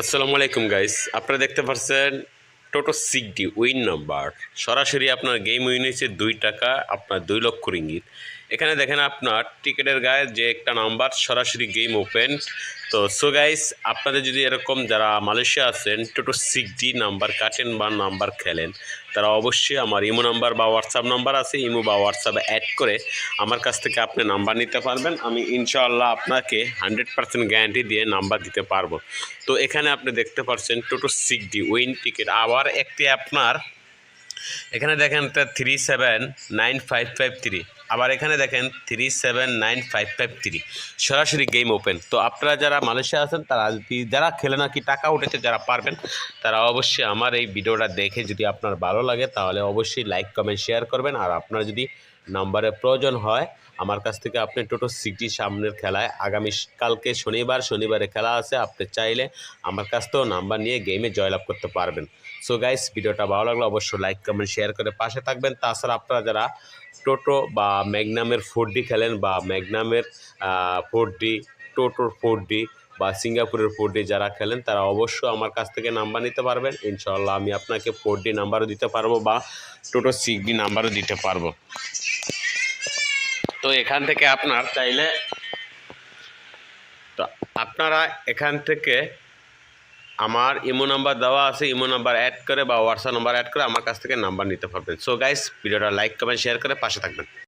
আসসালামু আলাইকুম গাইস আপনারা দেখতে পাচ্ছেন টোটো সিক্সটি উইন নাম্বার সরাসরি আপনার গেম উইন হয়েছে দুই টাকা, আপনার দুই লক্ষ রিঙ্গিত। এখানে দেখেন আপনার টিকিটের গায়ে যে একটা নাম্বার, সরাসরি গেম ওপেন তো সো গাইস আপনাদের যদি এরকম যারা মালয়েশিয়া আছেন টোটো সিক্স ডি নাম্বার কাটেন বা নাম্বার খেলেন, তারা অবশ্যই আমার ইমো নাম্বার বা হোয়াটসঅ্যাপ নাম্বার আছে ইমো বা হোয়াটসঅ্যাপে অ্যাড করে আমার কাছ থেকে আপনি নাম্বার নিতে পারবেন। আমি ইনশাআল্লাহ আপনাকে হান্ড্রেড পার্সেন্ট গ্যারান্টি দিয়ে নাম্বার দিতে পারব। তো, এখানে আপনি দেখতে পাচ্ছেন Toto six D win ticket আবার একটি আপনার, এখানে দেখেন three seven nine five five three আবার এখানে দেখেন three seven nine five five three সরাসরি গেম ওপেন তো আপনারা যারা মালয়েশিয়া আছেন, তারা যারা খেলে নাকি টাকা উঠেছে যারা পারবেন, তারা অবশ্যই আমার এই ভিডিওটা দেখে যদি আপনার ভালো লাগে, তাহলে অবশ্যই লাইক কমেন্ট শেয়ার করবেন। আর আপনার যদি নাম্বারের প্রয়োজন হয়, আমার কাছ থেকে আপনি টোটো সিটি সামনের খেলায় আগামী কালকে শনিবার, শনিবারে খেলা আছে, আপনি চাইলে আমার কাছ থেকেও নাম্বার নিয়ে গেমে জয়লাভ করতে পারবেন। সো গাইস ভিডিওটা ভালো লাগলে অবশ্যই লাইক কমেন্ট শেয়ার করে পাশে থাকবেন। তাছাড়া আপনারা যারা টোটো বা ম্যাগনামের ফোর ডি খেলেন বা ম্যাগনামের ফোর ডি টোটোর ফোর ডি বা সিঙ্গাপুরের ফোর ডি যারা খেলেন, তারা অবশ্যই আমার কাছ থেকে নাম্বার নিতে পারবেন। ইনশাল্লাহ আমি আপনাকে ফোর ডি নাম্বারও দিতে পারব বা টোটো সিক্স ডি নাম্বারও দিতে পারব। তো এখান থেকে আপনার চাইলে, তো আপনারা এখান থেকে আমার ইমো নাম্বার দেওয়া আছে, ইমো নাম্বার অ্যাড করে বা হোয়াটসঅ্যাপ নাম্বার অ্যাড করে আমার কাছ থেকে নাম্বার নিতে পারবেন। সো গাইস ভিডিওটা লাইক কমেন্ট শেয়ার করে পাশে থাকবেন।